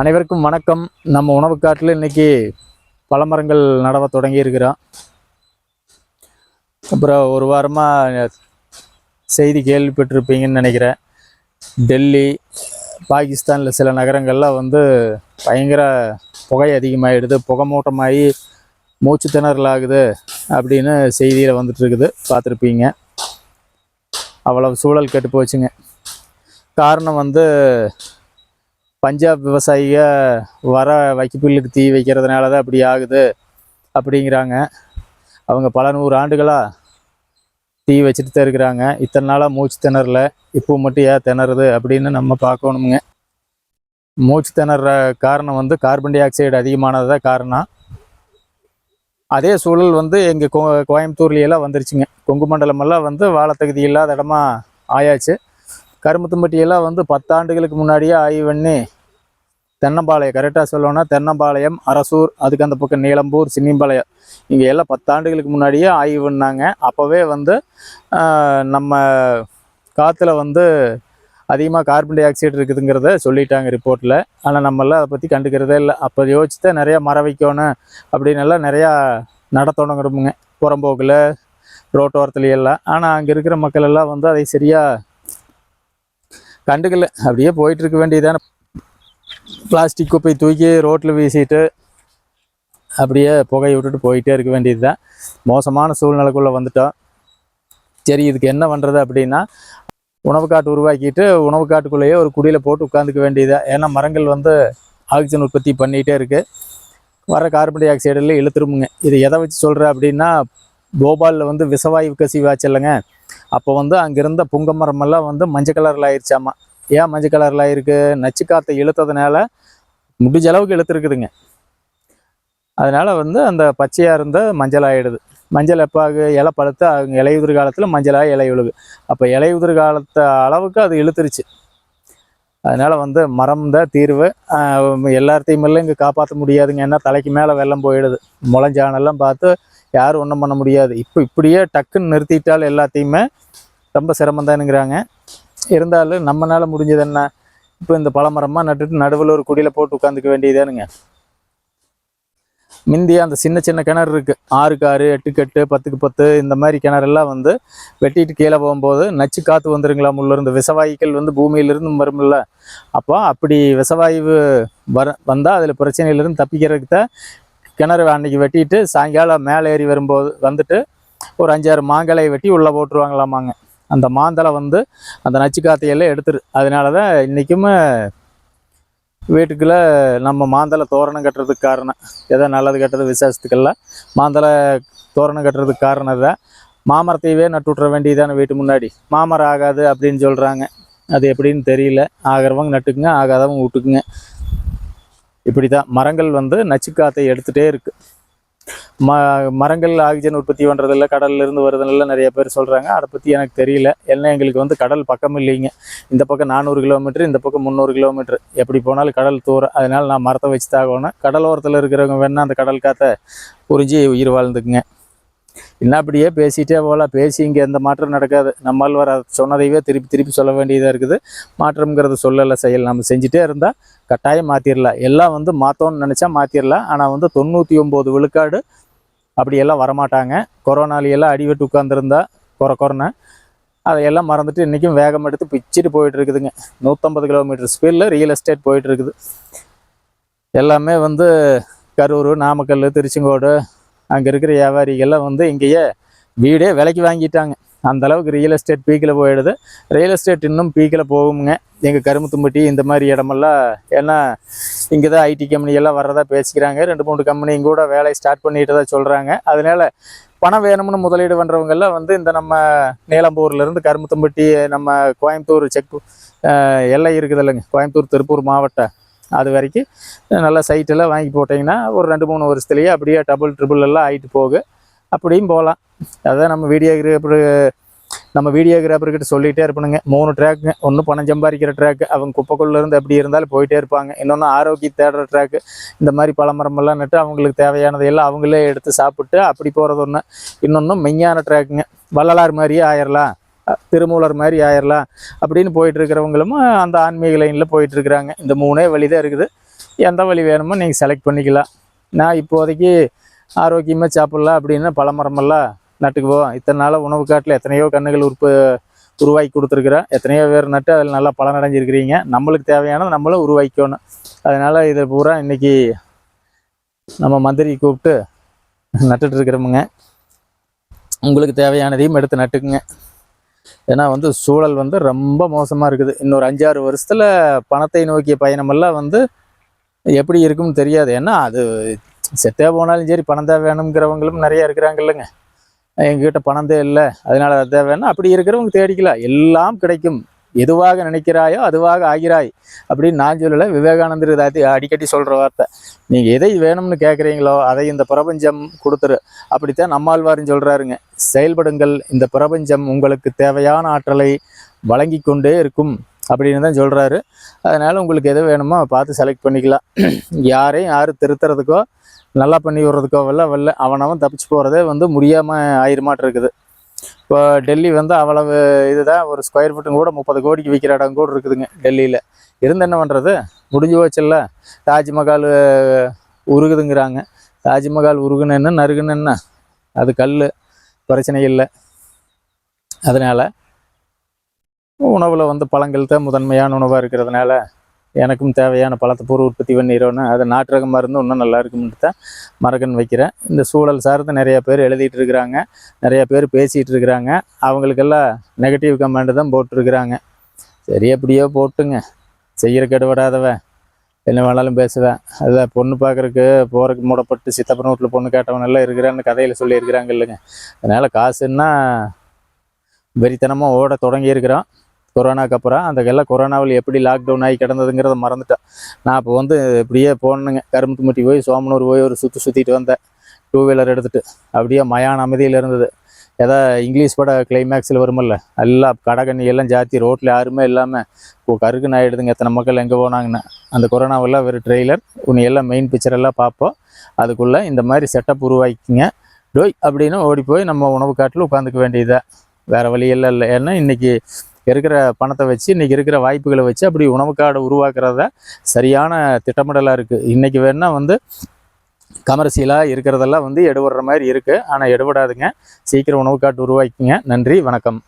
அனைவருக்கும் வணக்கம். நம்ம உணவு காட்டில் இன்னைக்கு பழமரங்கள் நடவ தொடங்கி இருக்கிறோம். அப்புறம் ஒரு வாரமாக செய்தி கேள்விப்பட்டிருப்பீங்கன்னு நினைக்கிறேன். டெல்லி பாகிஸ்தானில் சில நகரங்கள்லாம் வந்து பயங்கர புகை அதிகமாகிடுது புகை மூட்டமாகி மூச்சு திணறல் ஆகுது அப்படின்னு செய்தியில் வந்துட்டுருக்குது. பார்த்துருப்பீங்க. அவ்வளவு சூழல் கெட்டு போச்சுங்க காரணம் வந்து பஞ்சாப் விவசாயிக வர வைக்கப்புல்லுக்கு தீ வைக்கிறதுனால தான் அப்படி ஆகுது அப்படிங்கிறாங்க. அவங்க பல நூறு ஆண்டுகளாக தீ வச்சுட்டு தான் இருக்கிறாங்க. இத்தனை நாளாக மூச்சு திணறல. இப்போ மட்டும் ஏன் திணறுது அப்படின்னு நம்ம பார்க்கணுமுங்க. மூச்சு திணற காரணம் வந்து கார்பன் டை ஆக்சைடு அதிகமானது தான் காரணம். அதே சூழல் வந்து எங்கள் கோ கோயம்புத்தூர்லையெல்லாம் வந்துருச்சுங்க. கொங்கு மண்டலமெல்லாம் வந்து வாழத்தகுதி இல்லாத இடமா ஆயாச்சு. கரும்புத்தும்பட்டியெல்லாம் வந்து பத்தாண்டுகளுக்கு முன்னாடியே ஆய்வு பண்ணி தென்னம்பாளையம் கரெக்டாக சொல்லணும்னா தென்னம்பாளையம் அரசூர் அதுக்கு அந்த பக்கம் நீலம்பூர் சின்னிம்பாளையம். இங்கே எல்லாம் பத்தாண்டுகளுக்கு முன்னாடியே ஆய்வு பண்ணாங்க அப்போவே வந்து நம்ம காற்றுல வந்து அதிகமாக கார்பன் டை ஆக்சைடு இருக்குதுங்கிறத சொல்லிட்டாங்க ரிப்போர்ட்டில் ஆனால் நம்மளாம் அதை பற்றி கண்டுக்கிறதே இல்லை. அப்போ யோசித்து தான் நிறையா மர வைக்கணும் அப்படின்னு எல்லாம் நிறையா நட புறம்போக்கில் ரோட்டோரத்துல எல்லாம். ஆனால் அங்கே இருக்கிற மக்கள் எல்லாம் வந்து அதை சரியாக கண்டுக்கல. அப்படியே போயிட்டு இருக்க பிளாஸ்டிக் குப்பை தூக்கி ரோட்டில் வீசிட்டு அப்படியே புகையை விட்டுட்டு போயிட்டே இருக்க வேண்டியது தான் மோசமான சூழ்நிலைக்குள்ளே வந்துட்டோம். சரி இதுக்கு என்ன பண்ணுறது அப்படின்னா உணவு காட்டு உருவாக்கிட்டு உணவு காட்டுக்குள்ளேயே ஒரு குடியில் போட்டு உட்காந்துக்க வேண்டியது ஏன்னா மரங்கள் வந்து ஆக்சிஜன் உற்பத்தி பண்ணிகிட்டே இருக்குது வர கார்பன் டை ஆக்சைடில் இழுத்துருமுங்க. இது எதை வச்சு சொல்கிறேன் அப்படின்னா போபாலில் வந்து விஷவாயு கசிவாச்சு இல்லைங்க. அப்போ வந்து அங்கே இருந்த புங்க மரமெல்லாம் வந்து மஞ்சள் கலரில் ஆயிடுச்சாமா ஏன் மஞ்சள் கலரில் இருக்குது நச்சு காற்றை இழுத்ததுனால முடிஞ்ச அளவுக்கு இழுத்துருக்குதுங்க. அதனால் வந்து அந்த பச்சையாக இருந்த மஞ்சள் ஆகிடுது மஞ்சள் எப்போ ஆகு இலை பழுத்து அவங்க இலையுதிர் காலத்தில் மஞ்சளாக இலை விழுகு. அப்போ இலையுதிர் காலத்து அளவுக்கு அது இழுத்துருச்சு. அதனால் வந்து மரம் தான் தீர்வு ஆஹ் எல்லாத்தையும் எல்லாம் இங்கே காப்பாற்ற முடியாதுங்க. ஏன்னா தலைக்கு மேலே வெள்ளம் போயிடுது. முளைஞ்சானெல்லாம் பார்த்து யாரும் ஒன்றும் பண்ண முடியாது. இப்போ இப்படியே டக்குன்னு நிறுத்திட்டால் எல்லாத்தையுமே ரொம்ப சிரமம் தானுங்கிறாங்க. இருந்தாலும் நம்மளால முடிஞ்சது என்ன இப்போ இந்த பழமரமாக நட்டுட்டு நடுவில் ஒரு குடியில் போட்டு உட்காந்துக்க வேண்டியதானுங்க முந்தி அந்த சின்ன சின்ன கிணறு இருக்குது ஆறுக்கு ஆறு எட்டுக்கு எட்டு பத்துக்கு பத்து இந்த மாதிரி கிணறெல்லாம் வந்து வெட்டிட்டு கீழே போகும்போது நச்சு காற்று வந்துருங்களா முள்ளிருந்து விசவாயுக்கள் வந்து பூமியிலிருந்து வரும்ல. அப்போ அப்படி விசவாயு வர வந்தால் அதில் பிரச்சனையிலேருந்து தப்பிக்கிறதுக்கு தான் கிணறு அன்னைக்கு வெட்டிட்டு சாயங்காலம் மேலே ஏறி வரும்போது வந்துட்டு ஒரு அஞ்சாறு மாங்கலையை வெட்டி உள்ளே போட்டுருவாங்களாமாங்க. அந்த மாந்தலை வந்து அந்த நச்சுக்காத்தையெல்லாம் எடுத்துரு. அதனால தான் இன்றைக்குமே வீட்டுக்குள்ளே நம்ம மாந்தலை தோரணம் கட்டுறதுக்கு காரணம். ஏதோ நல்லது கெட்டது விசேஷத்துக்கெல்லாம் மாந்தலை தோரணம் கட்டுறதுக்கு காரணம் தான் மாமரத்தையவே நட்டு விட்ற வேண்டியதான வீட்டு முன்னாடி. மாமரம் ஆகாது அப்படின்னு சொல்கிறாங்க அது எப்படின்னு தெரியல. ஆகிறவங்க நட்டுக்குங்க ஆகாதவங்க விட்டுக்குங்க. இப்படி தான் மரங்கள் வந்து நச்சுக்காத்தை எடுத்துகிட்டே இருக்குது ம மரங்கள் ஆக்சிஜன் உற்பத்தி பண்ணுறதில்ல கடல்லேருந்து இருந்து நிறைய பேர் சொல்கிறாங்க அதை பற்றி எனக்கு தெரியல. ஏன்னா எங்களுக்கு வந்து கடல் பக்கம் இல்லைங்க. இந்த பக்கம் நானூறு கிலோமீட்டர் இந்த பக்கம் முந்நூறு கிலோமீட்டர். எப்படி போனாலும் கடல் தூரம். அதனால் நான் மரத்தை வச்சு தாகணும் கடலோரத்தில் இருக்கிறவங்க வேணால் அந்த கடல் காற்றை உறிஞ்சி உயிர் வாழ்ந்துக்குங்க. என்ன அப்படியே பேசிகிட்டே போகலாம். பேசி இங்கே எந்த மாற்றம் நடக்காது. நம்மால் வர சொன்னதையே திருப்பி திருப்பி சொல்ல வேண்டியதாக இருக்குது. மாற்றம்ங்கிறது சொல்லலை செயல். நம்ம செஞ்சுட்டே இருந்தால் கட்டாயம் மாற்றிடலாம் எல்லாம் வந்து மாற்றோன்னு நினச்சா மாற்றிடலாம் ஆனால் வந்து தொண்ணூற்றி ஒம்பது விழுக்காடு அப்படியெல்லாம் வரமாட்டாங்க. கொரோனாலையெல்லாம் அடிவெட்டு உட்காந்துருந்தா கொர கொரோனா அதையெல்லாம் மறந்துட்டு இன்றைக்கும் வேகம் எடுத்து பிச்சுட்டு போயிட்டு இருக்குதுங்க நூற்றம்பது கிலோமீட்டர் ஸ்பீடில் ரியல் எஸ்டேட் போயிட்டு இருக்குது எல்லாமே வந்து கரூர் நாமக்கல் திருச்செங்கோடு அங்கே இருக்கிற வியாபாரிகள்லாம் வந்து இங்கேயே வீடே விலைக்கு வாங்கிட்டாங்க. அந்த அளவுக்கு ரியல் எஸ்டேட் பீக்கில் போயிடுது. ரியல் எஸ்டேட் இன்னும் பீக்கில் போகுங்க. எங்கள் கருமுத்தும்பட்டி இந்த மாதிரி இடமெல்லாம் ஏன்னா இங்கே தான் ஐடி கம்பெனி எல்லாம் வர்றதா பேசிக்கிறாங்க. ரெண்டு மூணு கம்பெனியும் கூட வேலையை ஸ்டார்ட் பண்ணிட்டு தான் சொல்கிறாங்க அதனால பணம் வேணும்னு முதலீடு பண்ணுறவங்கெல்லாம் வந்து இந்த நம்ம நீலம்பூர்லேருந்து கருமுத்தம்பட்டி நம்ம கோயம்புத்தூர் செக் எல்லை இருக்குது இல்லைங்க கோயம்புத்தூர் திருப்பூர் மாவட்டம். அது வரைக்கும். நல்லா சைட்டெல்லாம் வாங்கி போட்டிங்கன்னா ஒரு ரெண்டு மூணு வருஷத்துலேயே அப்படியே டபுள் ட்ரிபிள் எல்லாம் ஆகிட்டு போகு. அப்படியும் போகலாம் அதான் நம்ம வீடியோகிராஃபர் நம்ம வீடியோகிராஃபர்கிட்ட சொல்லிகிட்டே இருப்பணுங்க மூணு ட்ராக்குங்க ஒன்று பணம் சம்பாதிக்கிற ட்ராக்கு அவங்க குப்பைக்குள்ளேருந்து அப்படி எப்படி இருந்தாலும் போயிட்டே இருப்பாங்க. இன்னொன்று ஆரோக்கியம் தேடுற ட்ராக்கு இந்த மாதிரி பழமரமெல்லாம் நட்டு அவங்களுக்கு தேவையானதையெல்லாம் அவங்களே எடுத்து சாப்பிட்டு அப்படி போகிறது ஒன்று இன்னொன்று மெய்யான ட்ராக்குங்க வள்ளலார் மாதிரியே ஆயிரலாம். திருமூலர் மாதிரி ஆயிரலாம் அப்படின்னு போயிட்டு இருக்கிறவங்களும் அந்த ஆன்மீக லைனில் போயிட்டு இருக்கிறாங்க இந்த மூணே வழி தான் இருக்குது. எந்த வழி வேணுமோ நீங்கள் செலக்ட் பண்ணிக்கலாம். நான் இப்போதைக்கு ஆரோக்கியமாக சாப்பிட்லாம் அப்படின்னு பழமரமெல்லாம் நட்டுக்குவோம் இத்தனை நாளாக உணவு காட்டில் எத்தனையோ கண்ணுகள் உற்ப உருவாக்கி கொடுத்துருக்குறேன். எத்தனையோ பேர் நட்டு அதில் நல்லா பலனடைஞ்சிருக்கிறீங்க. நம்மளுக்கு தேவையானது நம்மளும் உருவாக்கிக்கணும். அதனால் இதை பூரா இன்னைக்கு நம்ம மந்திரி கூப்பிட்டு நட்டுட்டு இருக்கிறோமுங்க உங்களுக்கு தேவையானதையும் எடுத்து நட்டுக்குங்க. ஏன்னா வந்து சூழல் வந்து ரொம்ப மோசமாக இருக்குது. இன்னொரு அஞ்சாறு வருஷத்தில் பணத்தை நோக்கிய பயணமெல்லாம் வந்து எப்படி இருக்கும்னு தெரியாது. ஏன்னா அது செத்தே போனாலும் சரி பணம் தான் வேணுங்கிறவங்களும் நிறைய இருக்கிறாங்க இல்லைங்க. எங்ககிட்ட பணம் தான் இல்லை. அதனால அது தேவைன்னா அப்படி இருக்கிறவங்க தேடிக்கலாம். எல்லாம் கிடைக்கும். எதுவாக நினைக்கிறாயோ அதுவாக ஆகிறாய் அப்படின்னு நான் சொல்லலை. விவேகானந்தர் இதை அடிக்கடி சொல்கிற வார்த்தை. நீங்கள் எதை வேணும்னு கேட்குறீங்களோ அதை இந்த பிரபஞ்சம் கொடுத்துரு. அப்படித்தான் நம்மாழ்வாருன்னு சொல்கிறாருங்க செயல்படுங்கள் இந்த பிரபஞ்சம் உங்களுக்கு தேவையான ஆற்றலை வழங்கி கொண்டே இருக்கும் அப்படின்னு தான் சொல்கிறாரு அதனால் உங்களுக்கு எது வேணுமோ பார்த்து செலக்ட் பண்ணிக்கலாம். யாரையும் யாரும் திருத்துறதுக்கோ நல்லா பண்ணி விடுறதுக்கோ வரல வரல அவனவன் தப்பிச்சு போகிறதே வந்து முடியாமல் ஆயிரமாட்டிருக்குது. இப்போ டெல்லி வந்து அவ்வளவு இதுதான். ஒரு ஸ்கொயர் ஃபீட்டுங்க கூட முப்பது கோடிக்கு விற்கிற இடம் கூட இருக்குதுங்க டெல்லியில். இருந்து என்ன பண்ணுறது முடிஞ்சு போச்சுல்ல? தாஜ்மஹால் உருகுதுங்கிறாங்க. தாஜ்மஹால் உருகுன்னு என்ன நறுகுன்னு என்ன அது கல் பிரச்சனை இல்லை. அதனால் உணவில் வந்து பழங்கள் தான் முதன்மையான உணவாக இருக்கிறதுனால எனக்கும் தேவையான பழத்தை பூர்வ உற்பத்தி பண்ணிடுறோன்னு அதை நாட்டு மருந்து இன்னும் நல்லா இருக்கும்னு தான் மரகன் வைக்கிறேன். இந்த சூழல் சார்ந்து நிறைய பேர் எழுதிட்டு இருக்கிறாங்க நிறைய பேர் பேசிகிட்டு இருக்கிறாங்க. அவங்களுக்கெல்லாம் நெகட்டிவ் கமெண்ட் தான் போட்டிருக்கிறாங்க. சரி எப்படியோ போட்டுங்க. செய்கிற கெடுபடாதவன் என்ன வேணாலும் பேசுவேன். அதில் பொண்ணு பார்க்குறக்கு போகிறக்கு மூடப்பட்டு சித்தப்பன் வீட்டில் பொண்ணு கேட்டவன் எல்லாம் இருக்கிறான்னு கதையில் சொல்லியிருக்கிறாங்க இல்லைங்க. அதனால் காசுன்னா வெறித்தனமாக ஓட தொடங்கியிருக்கிறோம். கொரோனாக்கு அப்புறம் அந்த எல்லாம் கொரோனாவில் எப்படி லாக்டவுன் ஆகி கிடந்ததுங்கிறத மறந்துட்டேன். நான் அப்போ வந்து இப்படியே போனேங்க கரும்புத்துமட்டி போய் சோமனூர் போய் ஒரு சுற்றி சுற்றிட்டு வந்தேன். டூ வீலர் எடுத்துகிட்டு அப்படியே மயான அமைதியில் இருந்தது. ஏதோ இங்கிலீஷ் பட கிளைமேக்ஸில் வருமில்ல? எல்லாம் கடகண்ணி எல்லாம் ஜாத்தி ரோட்டில் யாருமே இல்லாமல் இப்போ கருக்குன்னு ஆகிடுதுங்க எத்தனை மக்கள் எங்கே போனாங்கன்னு. அந்த கொரோனாவெல்லாம் வெறும் ட்ரெய்லர் உன்னை எல்லாம் மெயின் பிக்சர் எல்லாம் பார்ப்போம். அதுக்குள்ளே இந்த மாதிரி செட்டப் உருவாக்கிங்க. டோய் அப்படின்னு ஓடி போய் நம்ம உணவு காட்டில் உட்காந்துக்க வேண்டியதாக வேறு வழியெல்லாம் இல்லை. ஏன்னா இன்றைக்கி இருக்கிற பணத்தை வச்சு இன்றைக்கி இருக்கிற வாய்ப்புகளை வச்சு அப்படி உணவு காடு உருவாக்குறத சரியான திட்டமிடலாக இருக்குது இன்றைக்கி வேணால் வந்து கமர்சியலாக இருக்கிறதெல்லாம் வந்து எடுபடுற மாதிரி இருக்குது ஆனால் எடுபடாதுங்க. சீக்கிரம் உணவு காட்டு உருவாக்கிங்க நன்றி வணக்கம்.